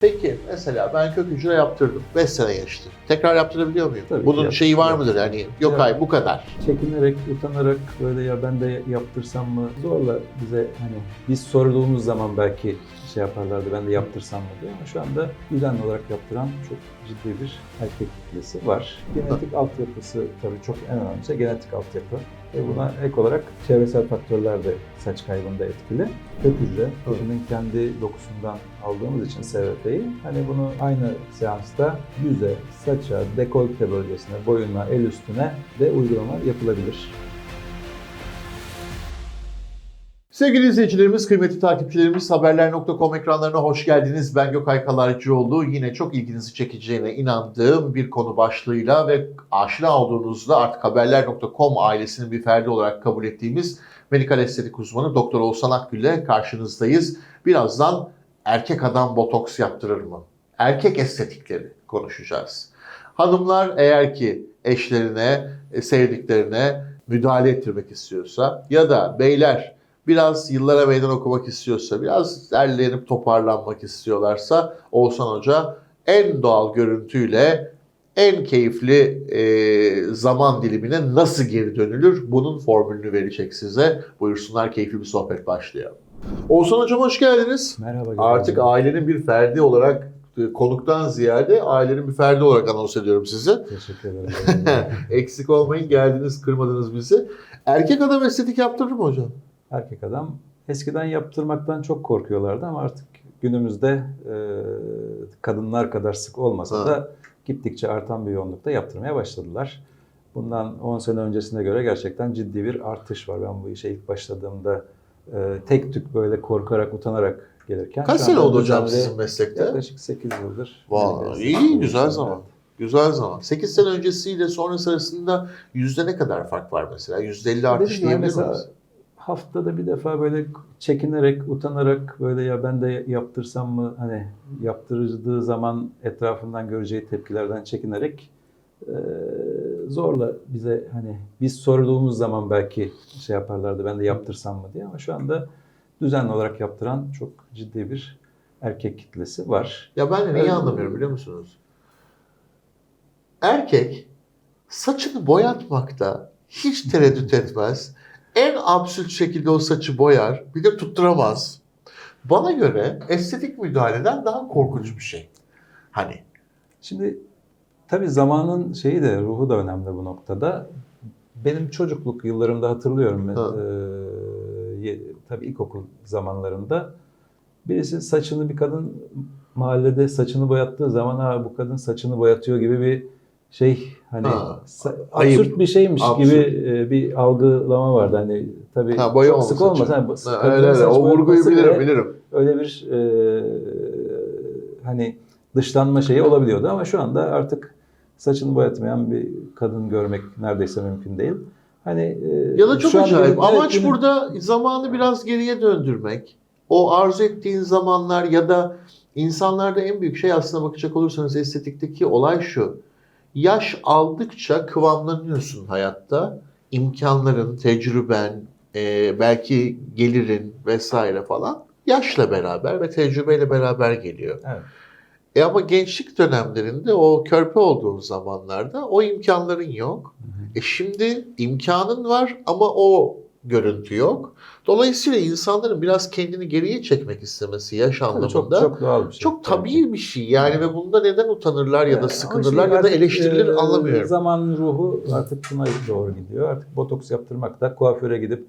Peki mesela ben kök hücre yaptırdım. 5 sene geçti. Tekrar yaptırabiliyor muyum? Tabii ki Bunun yap- şeyi var mıdır yani? Yok Yap- ay bu kadar. Çekinerek, utanarak böyle ya ben de yaptırsam mı? Zorla bize hani biz sorduğumuz zaman belki şey yaparlardı ben de yaptırsam mı diye ama şu anda düzenli olarak yaptıran çok ciddi bir erkek kitlesi var. Genetik altyapısı tabii çok en önemlisi genetik altyapı. Ve buna ek olarak çevresel faktörler de saç kaybında etkili. Kök hücre, kişinin kendi dokusundan aldığımız için SVP'yi hani bunu aynı seansta yüze, saça, dekolte bölgesine, boyuna, el üstüne de uygulama yapılabilir. Sevgili izleyicilerimiz, kıymetli takipçilerimiz haberler.com ekranlarına hoş geldiniz. Ben Gökay Kalaycıoğlu. Yine çok ilginizi çekeceğine inandığım bir konu başlığıyla ve aşina olduğunuzda artık haberler.com ailesinin bir ferdi olarak kabul ettiğimiz medikal estetik uzmanı Doktor Oğuzhan Akgül ile karşınızdayız. Birazdan erkek adam botoks yaptırır mı? Erkek estetikleri konuşacağız. Hanımlar eğer ki eşlerine, e, sevdiklerine müdahale ettirmek istiyorsa ya da beyler biraz yıllara meydan okumak istiyorsa, biraz derlenip toparlanmak istiyorlarsa Oğuzhan Hoca en doğal görüntüyle en keyifli e, zaman dilimine nasıl geri dönülür bunun formülünü verecek size. Buyursunlar keyifli bir sohbet başlıyor. Oğuzhan Hocam hoş geldiniz. Merhaba. Artık ailenin bir ferdi olarak e, konuktan ziyade ailenin bir ferdi olarak anons ediyorum sizi. Teşekkür ederim. Eksik olmayın geldiniz kırmadınız bizi. Erkek adam estetik yaptırır mı hocam? Erkek adam eskiden yaptırmaktan çok korkuyorlardı ama artık günümüzde e, kadınlar kadar sık olmasa Ha. da gittikçe artan bir yoğunlukta yaptırmaya başladılar. Bundan 10 sene öncesine göre gerçekten ciddi bir artış var. Ben bu işe ilk başladığımda tek tük böyle korkarak, utanarak gelirken. Kaç sene oldu hocam sizin meslekte? Yaklaşık 8 yıldır. Vay, medikal iyi, güzel zaman. Güzel zaman. 8 sene öncesiyle sonrası arasında yüzde ne kadar fark var mesela? Yüzde 50 artış diyebilir miyiz? haftada bir defa böyle çekinerek, utanarak böyle ya ben de yaptırsam mı hani yaptırıldığı zaman etrafından göreceği tepkilerden çekinerek zorla bize hani biz sorduğumuz zaman belki şey yaparlardı ben de yaptırsam mı diye ama şu anda düzenli olarak yaptıran çok ciddi bir erkek kitlesi var. Ya ben de neyi anlamıyorum biliyor musunuz? Erkek saçını boyatmakta hiç tereddüt etmez. En absürt şekilde o saçı boyar. Bir de tutturamaz. Bana göre estetik müdahaleden daha korkunç bir şey. Hani Şimdi tabii zamanın şeyi de ruhu da önemli bu noktada. Benim çocukluk yıllarımda hatırlıyorum. Ha. Ye- tabii ilkokul zamanlarında birisi saçını bir kadın mahallede saçını boyattığı zaman ha bu kadın saçını boyatıyor gibi bir şey hani Ha. Ayıp. absürt bir şeymiş Absürt. gibi e, bir algılama vardı. Hani tabii ha, boya çok sık olmaz. Hani bu- Ha, öyle öyle. O vurguyu bilirim bilirim. öyle bir e, hani dışlanma şeyi olabiliyordu ama şu anda artık saçını boyatmayan bir kadın görmek neredeyse mümkün değil. Hani e, Ya da çok acayip. evet, Amaç günün- burada zamanı biraz geriye döndürmek. O arzu ettiğin zamanlar ya da insanlarda en büyük şey aslına bakacak olursanız estetikteki olay şu. Yaş aldıkça kıvamlanıyorsun hayatta. İmkanların, tecrüben, e, belki gelirin vesaire falan yaşla beraber ve tecrübeyle beraber geliyor. Evet. E ama gençlik dönemlerinde o körpe olduğun zamanlarda o imkanların yok. E şimdi imkanın var ama o görüntü yok. Dolayısıyla insanların biraz kendini geriye çekmek istemesi yaş anlamında çok çok, çok doğal bir şey. tabii bir şey. Yani ve bunda neden utanırlar ya da sıkılırlar ya da eleştirilir e, anlamıyorum. Zaman ruhu artık buna doğru gidiyor. Artık botoks yaptırmak da kuaföre gidip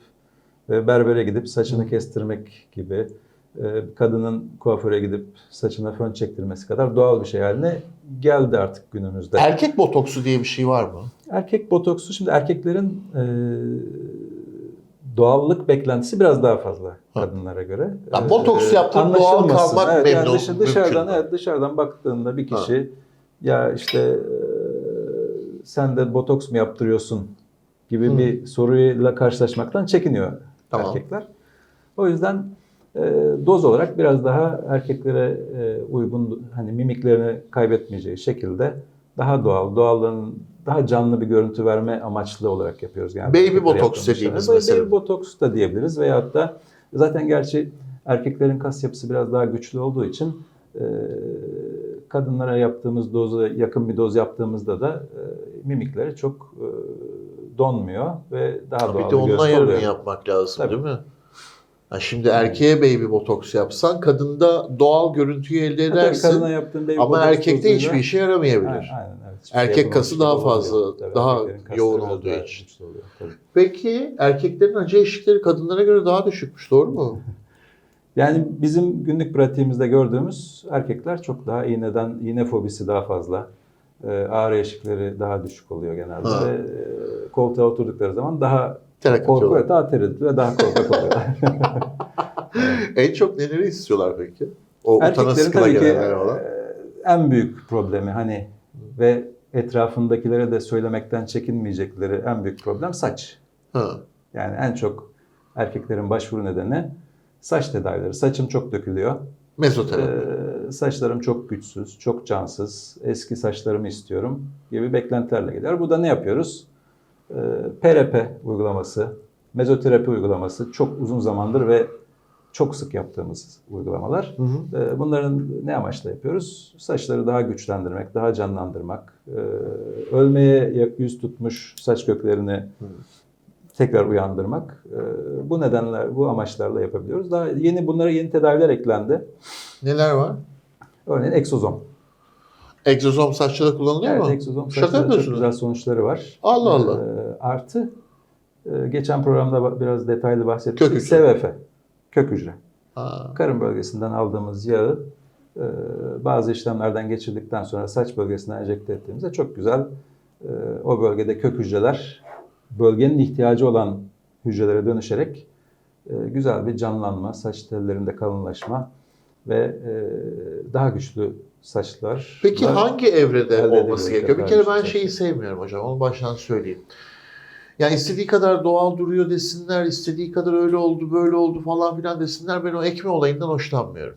ve berbere gidip saçını kestirmek gibi e, kadının kuaföre gidip saçına fön çektirmesi kadar doğal bir şey haline geldi artık günümüzde. Erkek botoksu diye bir şey var mı? Erkek botoksu şimdi erkeklerin e, doğallık beklentisi biraz daha fazla kadınlara göre. Ya botoks yaptırıp doğal anlaşılmasın. kalmak evet, yani memnun- dışı- dışarıdan mümkün mü? evet dışarıdan baktığında bir kişi ya işte e, sen de botoks mu yaptırıyorsun gibi Hı. bir soruyla karşılaşmaktan çekiniyor Tamam. erkekler. O yüzden e, doz olarak biraz daha erkeklere e, uygun hani mimiklerini kaybetmeyeceği şekilde daha doğal, doğallığın daha canlı bir görüntü verme amaçlı olarak yapıyoruz. Yani Baby botoks dediğimiz mesela. Baby botoks da diyebiliriz veyahut da zaten gerçi erkeklerin kas yapısı biraz daha güçlü olduğu için E, kadınlara yaptığımız doza yakın bir doz yaptığımızda da e, mimikleri çok e, donmuyor ve daha doğal Bir de onun ayarını oluyor. yapmak lazım Tabii. değil mi? Ha şimdi erkeğe baby botoks yapsan kadında doğal görüntüyü elde Tabii edersin. yaptığın baby Ama botoks erkekte dozuyla- hiçbir işe yaramayabilir. Aynen, aynen, evet. Hiçbir şey Erkek kası daha oluyor. fazla, daha erkeklerin yoğun biraz olduğu daha için. güçlü oluyor, tabii. Peki erkeklerin acı eşikleri kadınlara göre daha düşükmüş doğru mu? Yani bizim günlük pratiğimizde gördüğümüz erkekler çok daha iğneden, iğne fobisi daha fazla. Ee, ağrı eşikleri daha düşük oluyor genelde. Ha. Ve, e, koltuğa oturdukları zaman daha Terk korku daha tereddütlü ve daha korkak oluyorlar. En çok neleri istiyorlar peki? O utana sıkıla gelenler olan. e, en büyük problemi hani ve etrafındakilere de söylemekten çekinmeyecekleri en büyük problem saç. Ha. Yani en çok erkeklerin başvuru nedeni saç tedavileri. Saçım çok dökülüyor. Mezoterapi. Ee, saçlarım çok güçsüz, çok cansız, eski saçlarımı istiyorum gibi beklentilerle geliyor. Burada ne yapıyoruz? Ee, PRP uygulaması, mezoterapi uygulaması çok uzun zamandır ve çok sık yaptığımız uygulamalar. Hı hı. Ee, bunların ne amaçla yapıyoruz? Saçları daha güçlendirmek, daha canlandırmak, e, ölmeye yüz tutmuş saç köklerini tekrar uyandırmak. Bu nedenler, bu amaçlarla yapabiliyoruz. Daha yeni bunlara yeni tedaviler eklendi. Neler var? Örneğin egzozom. Egzozom saçlarda kullanılıyor Evet, mu? egzozom Şaka saçlarda çok güzel sonuçları var. Allah Allah. Artı e, geçen programda biraz detaylı bahsettik. Kök hücre. SVF, kök hücre. Ha. Karın bölgesinden aldığımız yağı e, bazı işlemlerden geçirdikten sonra saç bölgesine enjekte ettiğimizde çok güzel e, o bölgede kök hücreler bölgenin ihtiyacı olan hücrelere dönüşerek e, güzel bir canlanma, saç tellerinde kalınlaşma ve e, daha güçlü saçlar. Peki hangi evrede olması gerekiyor? Bir kere ben şeyi sevmiyorum hocam. Onu baştan söyleyeyim. Yani istediği kadar doğal duruyor desinler, istediği kadar öyle oldu, böyle oldu falan filan desinler. Ben o ekme olayından hoşlanmıyorum.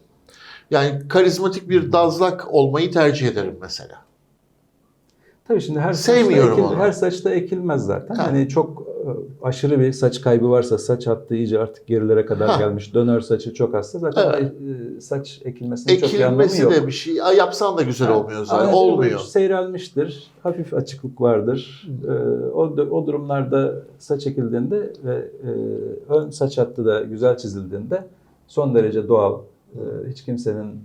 Yani karizmatik bir dazlak olmayı tercih ederim mesela. Tabii şimdi her Sevmiyorum saçta, ekil- onu. her saçta ekilmez zaten. Ha. Hani çok aşırı bir saç kaybı varsa, saç hattı iyice artık gerilere kadar Ha. gelmiş, döner saçı çok azsa zaten Evet. e, saç ekilmesinin çok bir anlamı Ekilmesi yok. de bir şey. Yapsan da güzel Ha. olmuyor zaten. Olmuyor. Seyrelmiştir, hafif açıklık vardır. E, o, o durumlarda saç ekildiğinde ve e, ön saç hattı da güzel çizildiğinde son derece doğal, hiç kimsenin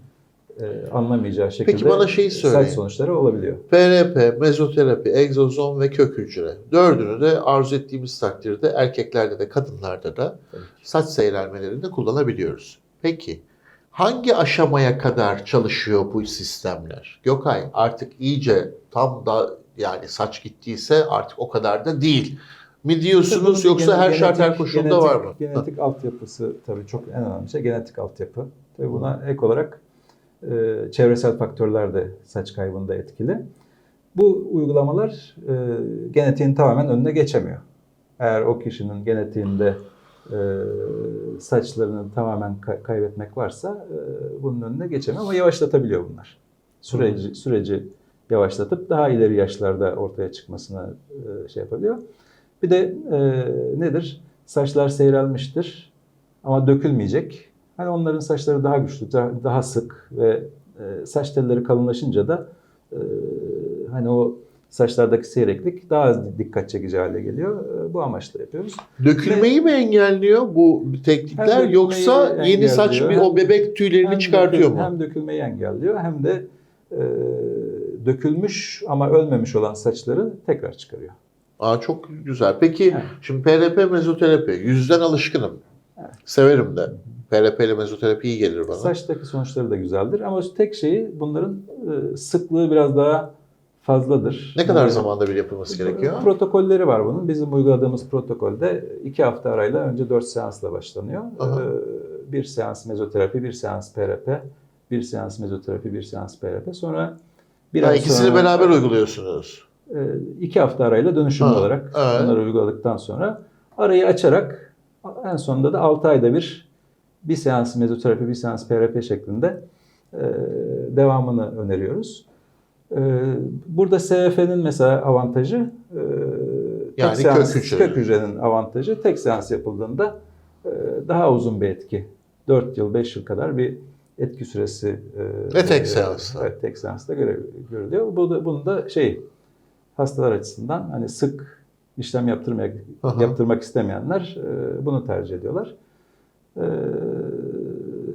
e, anlamayacağı şekilde bana şeyi söyleyin. saç sonuçları olabiliyor. PRP, mezoterapi, egzozom ve kök hücre. Dördünü de arzu ettiğimiz takdirde erkeklerde de kadınlarda da Tabii. saç seyrelmelerinde kullanabiliyoruz. Peki hangi aşamaya kadar çalışıyor bu sistemler? Gökay artık iyice tam da yani saç gittiyse artık o kadar da değil mi diyorsunuz yoksa her şart her koşulda genetik- var mı? Genetik altyapısı tabii çok en önemli şey genetik altyapı. Tabii buna ek olarak e, çevresel faktörler de saç kaybında etkili. Bu uygulamalar e, genetiğin tamamen önüne geçemiyor. Eğer o kişinin genetiğinde e, saçlarını tamamen kay- kaybetmek varsa e, bunun önüne geçemiyor ama yavaşlatabiliyor bunlar. Süreci süreci yavaşlatıp daha ileri yaşlarda ortaya çıkmasına e, şey yapabiliyor. Bir de e, nedir? Saçlar seyrelmiştir ama dökülmeyecek. Hani onların saçları daha güçlü, daha, daha sık ve e, saç telleri kalınlaşınca da e, hani o saçlardaki seyreklik daha az dikkat çekici hale geliyor. E, bu amaçla yapıyoruz. Dökülmeyi mi engelliyor bu teknikler yoksa yeni saç bir o bebek tüylerini Hem çıkartıyor dökül- mu? Hem dökülmeyi engelliyor hem de e, dökülmüş ama ölmemiş olan saçları tekrar çıkarıyor. Aa çok güzel. Peki Evet. şimdi PRP mezoterapi yüzden alışkınım. Severim de. PRP ile mezoterapi iyi gelir bana. Saçtaki sonuçları da güzeldir ama tek şeyi bunların e, sıklığı biraz daha fazladır. Ne kadar Yani zamanda bir yapılması gerekiyor? Protokolleri var bunun. Bizim uyguladığımız protokolde iki hafta arayla önce dört seansla başlanıyor. Aha. Ee, Bir seans mezoterapi, bir seans PRP, bir seans mezoterapi, bir seans PRP. Sonra bir ay ikisini sonra- beraber uyguluyorsunuz. e, iki hafta arayla dönüşümlü olarak evet. bunları uyguladıktan sonra arayı açarak en sonunda da 6 ayda bir bir seans mezoterapi, bir seans PRP şeklinde e, devamını öneriyoruz. E, burada SVF'nin mesela avantajı e, tek Yani seans, kök hücre. kök hücrenin avantajı tek seans yapıldığında e, daha uzun bir etki. 4 yıl, 5 yıl kadar bir etki süresi e, Ve tek e, seansta. Evet, tek seansta göre, görülüyor. Bu da, bunu da şey hastalar açısından hani sık işlem yaptırmak Aha. yaptırmak istemeyenler e, bunu tercih ediyorlar. E,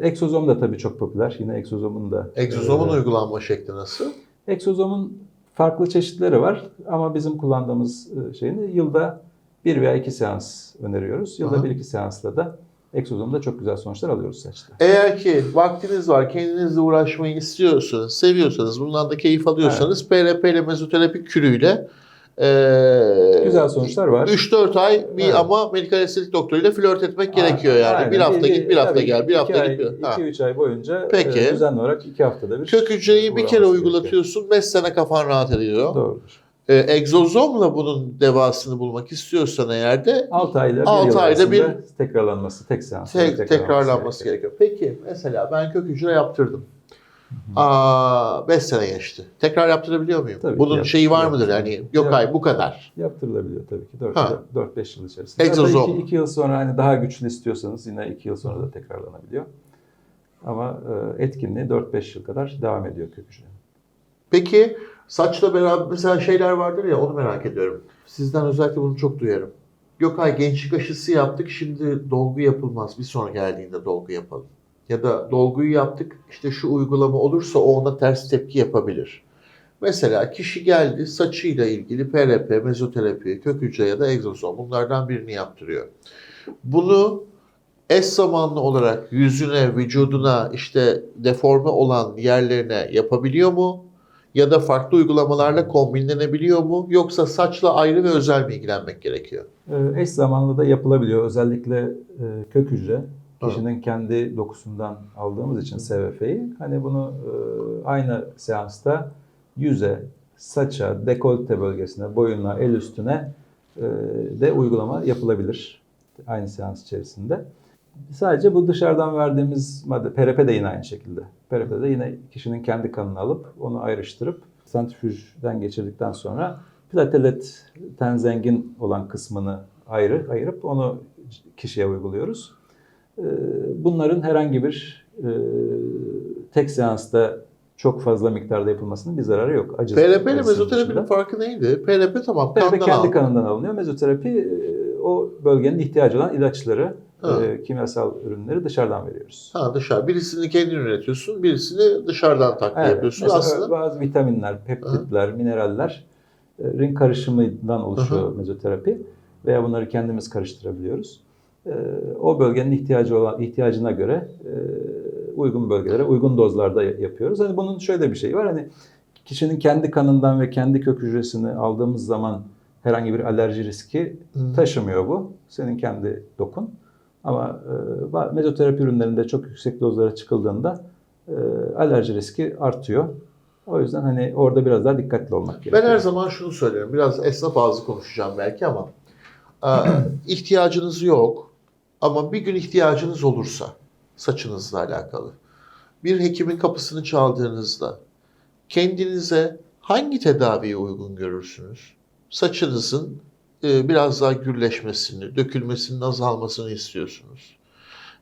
egzozom da tabii çok popüler. Yine egzozomun da Egzozomun e, uygulanma şekli nasıl? Egzozomun farklı çeşitleri var ama bizim kullandığımız e, şeyini yılda bir veya iki seans öneriyoruz. Yılda Aha. bir iki seansla da egzozomda çok güzel sonuçlar alıyoruz saçta. Eğer ki vaktiniz var, kendinizle uğraşmayı istiyorsanız, seviyorsanız, bundan da keyif alıyorsanız PRP ile mezoterapi kürüyle eee Güzel sonuçlar var. 3-4 ay bir Evet. ama medikal estetik doktoruyla flört etmek gerekiyor yani. Aynen. Bir hafta git, bir hafta tabii gel, bir hafta ay, git. bir- Ha. 2-3 ay boyunca Peki. e, düzenli olarak iki haftada bir Kök hücreyi bir kere uygulatıyorsun, 5 sene kafan rahat ediyor. gerekiyor. Doğrudur. Ee, egzozomla bunun devasını bulmak istiyorsan eğer de 6 ayda bir Altı yıl ayda arasında bir- tekrarlanması, tek seans. Tek, tekrarlanması gerekiyor. Peki mesela ben kök hücre yaptırdım. Aa 5 sene geçti. Tekrar yaptırabiliyor muyum? Tabii Bunun yap- şeyi var mıdır? Yani yok yap- ay bu kadar. Yaptırılabiliyor tabii ki. Ha. 4-5 yıl içerisinde. Egzozom. 2 yıl sonra hani daha güçlü istiyorsanız yine 2 yıl sonra da tekrarlanabiliyor. Ama e, etkinliği 4-5 yıl kadar devam ediyor kök hücre. Peki saçla beraber mesela şeyler vardır ya onu merak ediyorum. Sizden özellikle bunu çok duyarım. Gökay gençlik aşısı yaptık şimdi dolgu yapılmaz. Bir sonra geldiğinde dolgu yapalım. Ya da dolguyu yaptık işte şu uygulama olursa o ona ters tepki yapabilir. Mesela kişi geldi saçıyla ilgili PRP, mezoterapi, kök hücre ya da egzozom bunlardan birini yaptırıyor. Bunu eş zamanlı olarak yüzüne, vücuduna işte deforme olan yerlerine yapabiliyor mu? Ya da farklı uygulamalarla kombinlenebiliyor mu? Yoksa saçla ayrı ve özel mi ilgilenmek gerekiyor? E, eş zamanlı da yapılabiliyor. Özellikle e, kök hücre. Kişinin kendi dokusundan aldığımız için SVF'yi hani bunu e, aynı seansta yüze, saça, dekolte bölgesine, boyuna, el üstüne e, de uygulama yapılabilir aynı seans içerisinde. Sadece bu dışarıdan verdiğimiz madde, PRP de yine aynı şekilde. PRP de yine kişinin kendi kanını alıp onu ayrıştırıp santrifüjden geçirdikten sonra plateletten zengin olan kısmını ayrı ayırıp onu kişiye uyguluyoruz. Ee, Bunların herhangi bir e, tek seansta çok fazla miktarda yapılmasının bir zararı yok. Acı PRP ile acısının mezoterapinin dışında. farkı neydi? PRP tamam PRP kandan kendi aldım. kanından alınıyor. Mezoterapi e, o bölgenin ihtiyacı olan ilaçları, Ha. e, kimyasal ürünleri dışarıdan veriyoruz. Ha dışarı. Birisini kendin üretiyorsun, birisini dışarıdan takviye Evet, yapıyorsun. mesela Aslında bazı vitaminler, peptitler, minerallerin karışımından oluşuyor Hı mezoterapi veya bunları kendimiz karıştırabiliyoruz. Ee, O bölgenin ihtiyacı olan ihtiyacına göre e, uygun bölgelere uygun dozlarda ya- yapıyoruz. Hani bunun şöyle bir şeyi var. Hani kişinin kendi kanından ve kendi kök hücresini aldığımız zaman herhangi bir alerji riski taşımıyor bu. Senin kendi dokun. Ama e, mezoterapi ürünlerinde çok yüksek dozlara çıkıldığında e, alerji riski artıyor. O yüzden hani orada biraz daha dikkatli olmak gerekiyor. ben her zaman şunu söylerim. Biraz esnaf ağzı konuşacağım belki ama e, ihtiyacınız yok ama bir gün ihtiyacınız olursa saçınızla alakalı bir hekimin kapısını çaldığınızda kendinize hangi tedaviye uygun görürsünüz? Saçınızın e, biraz daha gürleşmesini, dökülmesinin azalmasını istiyorsunuz.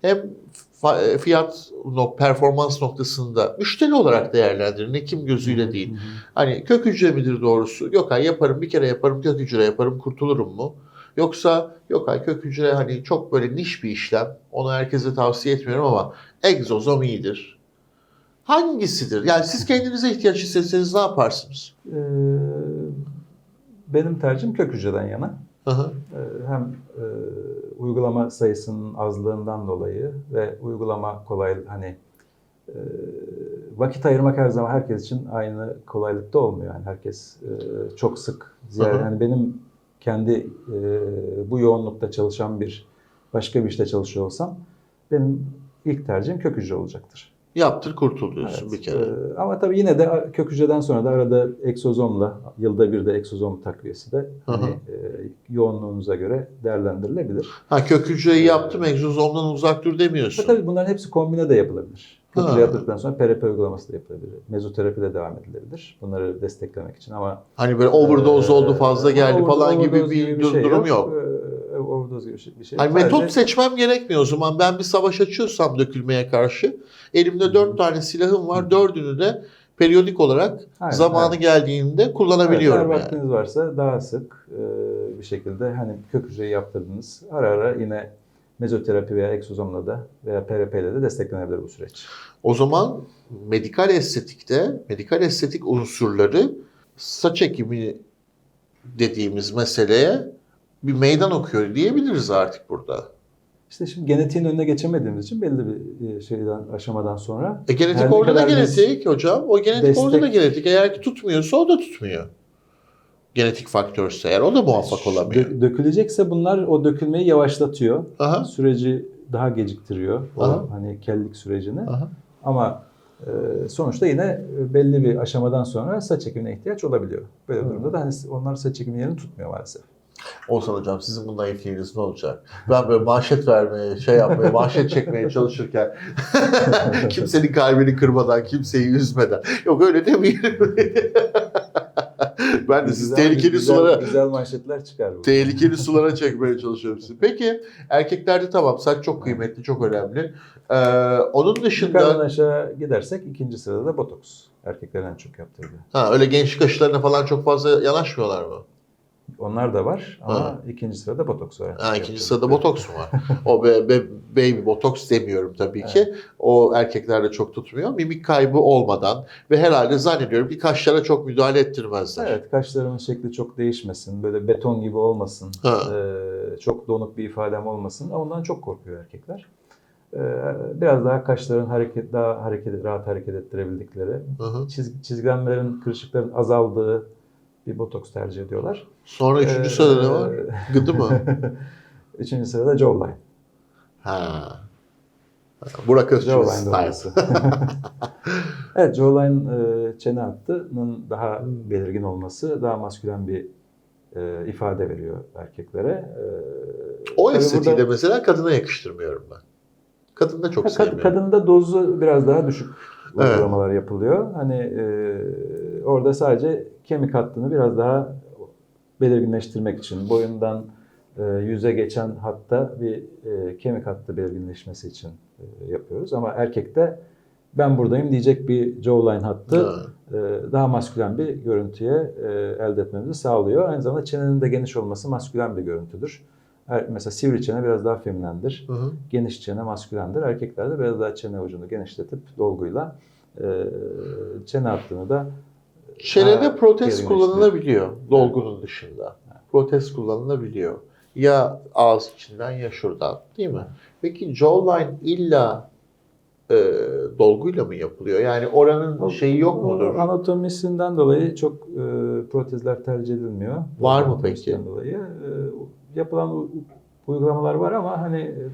Hem e, fiyat nok performans noktasında müşteri olarak değerlendirin, hekim gözüyle değil. Hani kök hücre midir doğrusu? Yok ay yaparım bir kere yaparım kök hücre yaparım kurtulurum mu? Yoksa yok ay kök hücre hani çok böyle niş bir işlem. Onu herkese tavsiye etmiyorum ama egzozom iyidir. Hangisidir? Yani siz kendinize ihtiyaç hissetseniz ne yaparsınız? Ee, benim tercihim kök hücreden yana. Hı hı. Ee, Hem e, uygulama sayısının azlığından dolayı ve uygulama kolay hani e, vakit ayırmak her zaman herkes için aynı kolaylıkta olmuyor. Yani herkes e, çok sık ziyaret. Yani benim kendi e, bu yoğunlukta çalışan bir başka bir işte çalışıyor olsam benim ilk tercihim kök hücre olacaktır. Yaptır kurtul diyorsun Evet. bir kere. Ee, ama tabii yine de kök hücreden sonra da arada egzozomla, yılda bir de egzozom takviyesi de hani, e, yoğunluğunuza göre değerlendirilebilir. Ha kök hücreyi yaptım egzozomdan uzak dur demiyorsun. tabii bunların hepsi kombine de yapılabilir. Kök yaptıktan sonra PRP uygulaması da yapılabilir. Mezoterapi de devam edilebilir. Bunları desteklemek için ama Hani böyle overdose Ee, oldu fazla geldi overdose- falan gibi overdose bir, dur- şey durum yok. Ee, Overdose gibi bir şey. Hani Sadece- metot seçmem gerekmiyor o zaman. Ben bir savaş açıyorsam dökülmeye karşı elimde dört tane silahım var. Dördünü de periyodik olarak Aynen, zamanı evet. geldiğinde kullanabiliyorum Evet, eğer yani. vaktiniz varsa daha sık e, bir şekilde hani kök hücreyi yaptırdınız. Ara ara yine mezoterapi veya egzozomla da veya PRP ile de desteklenebilir bu süreç. O zaman medikal estetikte medikal estetik unsurları saç ekimi dediğimiz meseleye bir meydan okuyor diyebiliriz artık burada. İşte şimdi genetiğin önüne geçemediğimiz için belli bir e, şeyden aşamadan sonra E genetik orada da genetik hocam. O genetik destek- orada da genetik. Eğer ki tutmuyorsa o da tutmuyor. Genetik faktörse eğer o da muvaffak olamıyor. dö- dökülecekse bunlar o dökülmeyi yavaşlatıyor. Aha. Süreci daha geciktiriyor. O Aha. hani kellik sürecini. Aha. Ama e, sonuçta yine belli bir aşamadan sonra saç ekimine ihtiyaç olabiliyor. Böyle durumda da hani onlar saç ekimi yerini tutmuyor maalesef. Olsan hocam sizin bu naifliğiniz ne olacak? Ben böyle manşet vermeye, şey yapmaya, manşet çekmeye çalışırken kimsenin kalbini kırmadan, kimseyi üzmeden. Yok öyle demeyelim. ben de siz tehlikeli güzel, sulara Güzel manşetler çıkar bu. tehlikeli sulara çekmeye çalışıyorum sizi. Peki erkeklerde tamam saç çok kıymetli, çok önemli. Ee, onun Yukarıdan dışında aşağı gidersek ikinci sırada da botoks. Erkeklerin en çok yaptırdığı. ha, öyle gençlik aşılarına falan çok fazla yanaşmıyorlar mı? Onlar da var ama Ha. ikinci sırada botoks var. Ha, ikinci sırada botoks mu var? O be, be- baby botoks demiyorum tabii ki. O erkeklerde çok tutmuyor. Mimik kaybı olmadan ve herhalde zannediyorum ki kaşlara çok müdahale ettirmezler. Evet, kaşlarımın şekli çok değişmesin, böyle beton gibi olmasın, Ha. eee, çok donuk bir ifadem olmasın. Ondan çok korkuyor erkekler. Eee, biraz daha kaşların hareket daha hareket rahat hareket ettirebildikleri, Hı hı. çiz, çizgilenmelerin, kırışıkların azaldığı bir botoks tercih ediyorlar. Sonra üçüncü Eee, sırada ne var? Gıdı mı? Üçüncü sırada jawline. Ha. Burak Özçivit style. evet, jawline e, çene hattının daha belirgin olması, daha maskülen bir e, ifade veriyor erkeklere. E, O estetiği de burada- mesela kadına yakıştırmıyorum ben. Kadında çok Ha, sevmiyorum. kadında dozu biraz daha düşük Evet. uygulamalar yapılıyor. Hani e, orada sadece kemik hattını biraz daha belirginleştirmek için boyundan e, yüze geçen hatta bir e, kemik hattı belirginleşmesi için e, yapıyoruz. Ama erkekte ben buradayım diyecek bir jawline hattı Ha. e, daha maskülen bir görüntüye e, elde etmemizi sağlıyor. Aynı zamanda çenenin de geniş olması maskülen bir görüntüdür. Er- Mesela sivri çene biraz daha feminendir Hı hı. geniş çene maskülendir. Erkeklerde biraz daha çene ucunu genişletip dolguyla e, çene hattını da Çenede Ha, protez kullanılabiliyor dolgunun dışında. Protez kullanılabiliyor. Ya ağız içinden ya şuradan değil mi? Peki jawline illa e, dolguyla mı yapılıyor? Yani oranın şeyi yok mudur? Anatomisinden dolayı çok e, protezler tercih edilmiyor. Var mı peki? Dolayı. E, yapılan uygulamalar var ama hani e,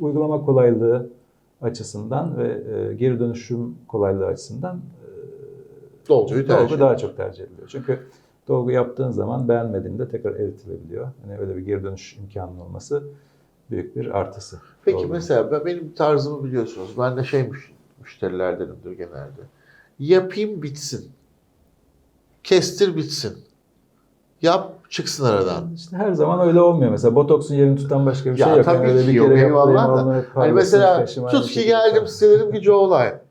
uygulama kolaylığı açısından ve e, geri dönüşüm kolaylığı açısından Dolguyu tercih dolgu daha çok tercih ediliyor. Çünkü dolgu yaptığın zaman beğenmediğinde tekrar eritilebiliyor. Hani öyle bir geri dönüş imkanının olması büyük bir artısı. Peki Dolgu. mesela ben, benim tarzımı biliyorsunuz. Ben de şey müş- müşterilerdenimdir genelde. Yapayım bitsin. Kestir bitsin. Yap çıksın aradan. İşte her zaman öyle olmuyor. Mesela botoksun yerini tutan başka bir Ya şey yok. tabii öyle ki bir yok, kere eyvallah da. Hani mesela aynı tut ki şekilde geldim size dedim ki. Aha.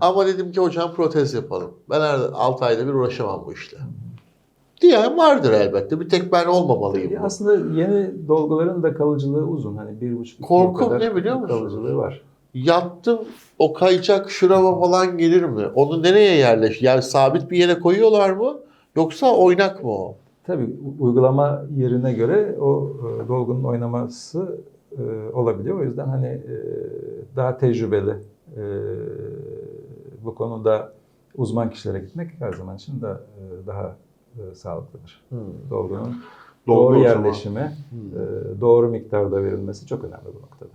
Ama dedim ki hocam protez yapalım. Ben her 6 ayda bir uğraşamam bu işle. Diyen vardır elbette. Bir tek ben olmamalıyım. Ya bu. Aslında yeni dolguların da kalıcılığı uzun. Hani bir buçuk Korkum kadar ne biliyor musunuz? Kalıcılığı var. Yattım o kayacak şurama falan gelir mi? Onu nereye yerleş? Yani sabit bir yere koyuyorlar mı? Yoksa oynak mı o? Tabii uygulama yerine göre o e, dolgunun oynaması e, olabiliyor. O yüzden hani e, daha tecrübeli e, bu konuda uzman kişilere gitmek her zaman için de daha e, sağlıklıdır. Dolgunun Dolgu doğru yerleşimi, e, doğru miktarda verilmesi çok önemli bu noktada.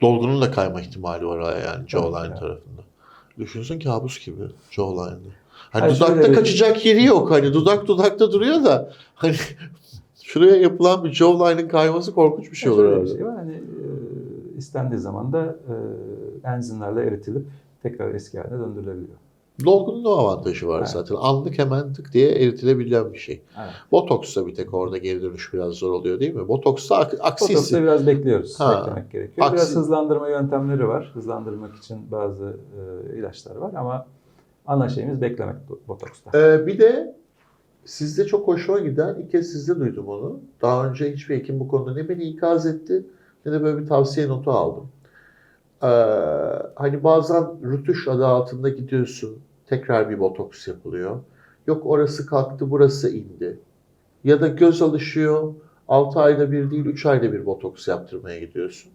Dolgunun da kayma ihtimali var yani jawline Evet. tarafında. Düşünsün kabus gibi jawline'da. Hani dudakta şöyle kaçacak yeri yok. Hani dudak dudakta duruyor da hani şuraya yapılan bir jawline'ın kayması korkunç bir şey olur Şöyle bir herhalde. şey var. Hani e, istendiği zaman da e, enzimlerle eritilip tekrar eski haline döndürülebiliyor. Dolgunun o avantajı var Evet. zaten. Anlık hemen tık diye eritilebilen bir şey. Evet. Botoksta bir tek orada geri dönüş biraz zor oluyor değil mi? Botoksta ak- aksi Botoksta biraz bekliyoruz. Ha. Beklemek gerekiyor. Biraz Aksi- hızlandırma yöntemleri var. Hızlandırmak için bazı e, ilaçlar var ama ana şeyimiz beklemek botoksta. Ee, bir de sizde çok hoşuma giden, ilk kez sizde duydum onu. Daha önce hiçbir hekim bu konuda ne beni ikaz etti ne de böyle bir tavsiye notu aldım. Ee, hani bazen rütuş adı altında gidiyorsun, tekrar bir botoks yapılıyor. Yok orası kalktı, burası indi. Ya da göz alışıyor, 6 ayda bir değil 3 ayda bir botoks yaptırmaya gidiyorsun.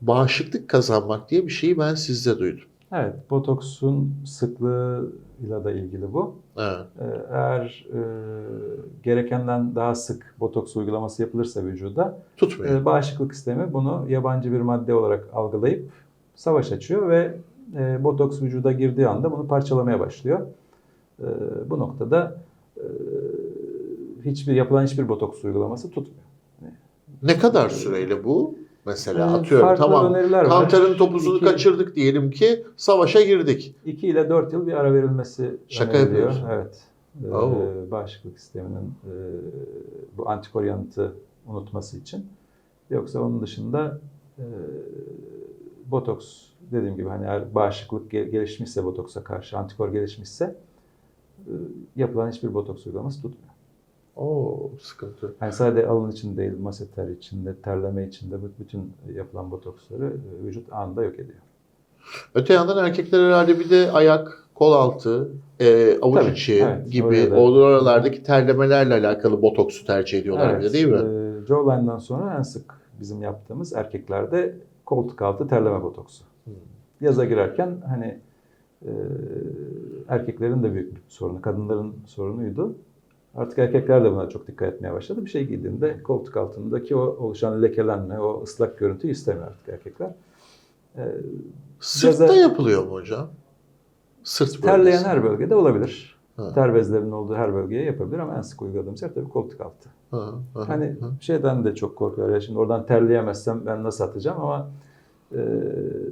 Bağışıklık kazanmak diye bir şeyi ben sizde duydum. Evet, botoksun sıklığıyla da ilgili bu. Evet. Ee, Eğer e, gerekenden daha sık botoks uygulaması yapılırsa vücuda Tutmuyor. e, bağışıklık sistemi bunu yabancı bir madde olarak algılayıp savaş açıyor ve e, botoks vücuda girdiği anda bunu parçalamaya başlıyor. E, bu noktada e, hiçbir yapılan hiçbir botoks uygulaması tutmuyor. Ne kadar süreyle bu? Mesela Ee, atıyorum tamam kantarın topuzunu İki- kaçırdık diyelim ki savaşa girdik. 2 ile 4 yıl bir ara verilmesi Şaka yapıyorsun. Evet. Ee, Oo. bağışıklık sisteminin e, bu antikor yanıtı unutması için. Yoksa onun dışında e, botoks dediğim gibi hani eğer bağışıklık ge- gelişmişse botoksa karşı antikor gelişmişse e, yapılan hiçbir botoks uygulaması tutmuyor. Oo sıkıntı. Yani sadece alın için değil, maseter için de, terleme için de bu- bütün yapılan botoksları e, vücut anında yok ediyor. Öte yandan erkekler herhalde bir de ayak, kol altı, e, avuç Tabii, içi evet, gibi oralardaki terlemelerle alakalı botoksu tercih ediyorlar bir de değil mi? E, jawline'dan sonra en sık bizim yaptığımız erkeklerde koltuk altı terleme botoksu. Hmm. Yaza girerken hani e, erkeklerin de büyük bir sorunu, kadınların sorunuydu. Artık erkekler de buna çok dikkat etmeye başladı. Bir şey giydiğinde koltuk altındaki o oluşan lekelenme, o ıslak görüntüyü istemiyor artık erkekler. E, Sırtta Gaza- yapılıyor mu hocam? Sırt bölgesi. terleyen her bölgede olabilir. Ha. Ter bezlerinin olduğu her bölgeye yapabilir ama en sık uyguladığımız yer tabii koltuk altı. Ha, ha, Hani ha. şeyden de çok korkuyorlar. Ya şimdi oradan terleyemezsem ben nasıl atacağım ama e,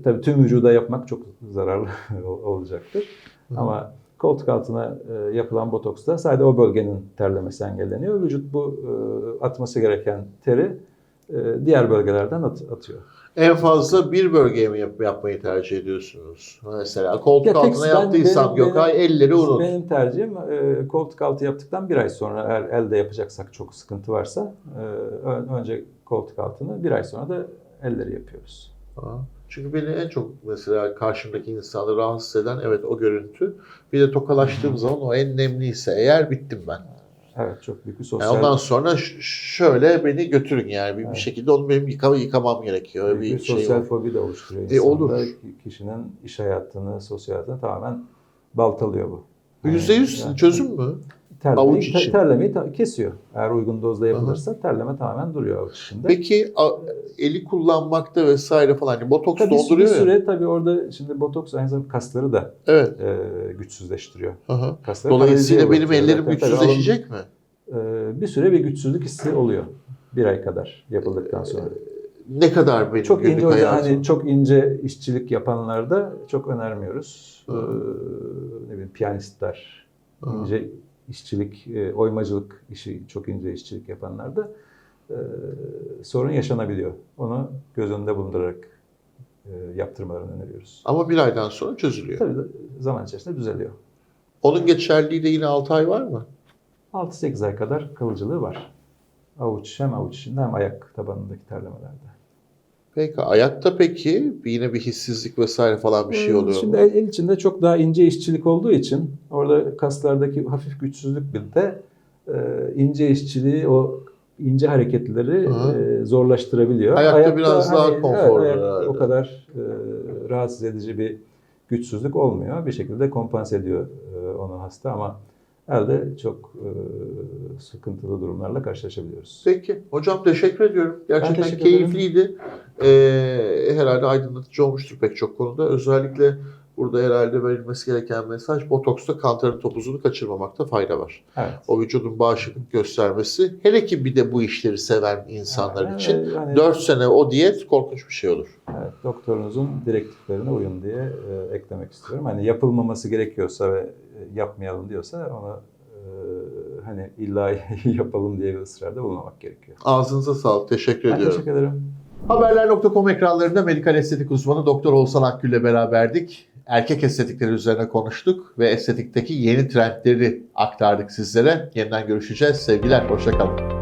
tabii tüm vücuda yapmak çok zararlı ol- olacaktır. Hı. Ama koltuk altına e, yapılan botoksta sadece o bölgenin terlemesi engelleniyor. Vücut bu e, atması gereken teri e, diğer bölgelerden at- atıyor. En fazla bir bölgeye mi yap- yapmayı tercih ediyorsunuz? Mesela koltuk Ya altına yaptıysam benim- Gökay elleri unut. Benim tercihim e, koltuk altı yaptıktan bir ay sonra eğer elde yapacaksak çok sıkıntı varsa e, ön- önce koltuk altını bir ay sonra da elleri yapıyoruz. Ha. Çünkü beni en çok mesela karşımdaki insanı rahatsız eden evet o görüntü. Bir de tokalaştığım zaman o en nemliyse eğer bittim ben. Evet çok büyük bir Yani sosyal ondan sonra şöyle beni götürün yani bir, bir Evet. şekilde onu benim yıkama, yıkamam gerekiyor. Büyük bir bir şey sosyal fobi de oluşturuyor E, insanda. olur. Kişinin iş hayatını, sosyal hayatını tamamen baltalıyor bu. Yüzde yüz Yani çözüm mü? Terlemeyi, avuç te- için. terlemeyi ta- kesiyor. Eğer uygun dozda yapılırsa terleme tamamen duruyor avuç içinde. Peki a- eli kullanmakta vesaire falan. Hani botoks Tabii bir donduruyor ya. süre tabii orada şimdi botoks aynı zamanda kasları da Evet. e, güçsüzleştiriyor. Aha. Kasları Dolayısıyla benim ellerim Zaten tabii güçsüzleşecek mi? alın- e, bir süre bir güçsüzlük hissi oluyor. Bir ay kadar yapıldıktan sonra. Ne kadar benim Çok günlük ince hayatım? hani çok ince işçilik yapanlarda çok önermiyoruz. Ee, ne bileyim piyanistler, ince işçilik, e, oymacılık işi çok ince işçilik yapanlarda e, sorun yaşanabiliyor. Onu göz önünde bulundurarak e, yaptırmalarını öneriyoruz. Ama bir aydan sonra çözülüyor. Tabii zaman içerisinde düzeliyor. Onun geçerliliği de yine 6 ay var mı? 6-8 ay kadar kalıcılığı var. Avuç hem avuç içinde hem ayak tabanındaki terlemelerde. Peki ayakta peki yine bir hissizlik vesaire falan bir şey Ee, oluyor Şimdi mu? el, içinde çok daha ince işçilik olduğu için orada kaslardaki hafif güçsüzlük bir de e, ince işçiliği o ince hareketleri e, zorlaştırabiliyor. Ayakta biraz daha konforlu ayak herhalde. o kadar e, rahatsız edici bir güçsüzlük olmuyor. Bir şekilde kompanse ediyor e, onu hasta ama elde çok e, sıkıntılı durumlarla karşılaşabiliyoruz. Peki. Hocam teşekkür ediyorum. Gerçekten teşekkür keyifliydi. Ee, herhalde aydınlatıcı olmuştur pek çok konuda. Özellikle Burada herhalde verilmesi gereken mesaj botoksta kantarın topuzunu kaçırmamakta fayda var. Evet. O vücudun bağışıklık göstermesi hele ki bir de bu işleri seven insanlar Yani, için hani- 4 sene o diyet korkunç bir şey olur. Evet, doktorunuzun direktiflerine uyun diye e, eklemek istiyorum. Hani yapılmaması gerekiyorsa ve yapmayalım diyorsa ona e, hani illa yapalım diye bir ısrarda bulunmamak gerekiyor. Ağzınıza sağlık. Teşekkür Ben ediyorum. teşekkür ederim. Haberler.com ekranlarında medikal estetik uzmanı Doktor Oğuzhan Akgül ile beraberdik. Erkek estetikleri üzerine konuştuk ve estetikteki yeni trendleri aktardık sizlere. Yeniden görüşeceğiz. Sevgiler, hoşçakalın.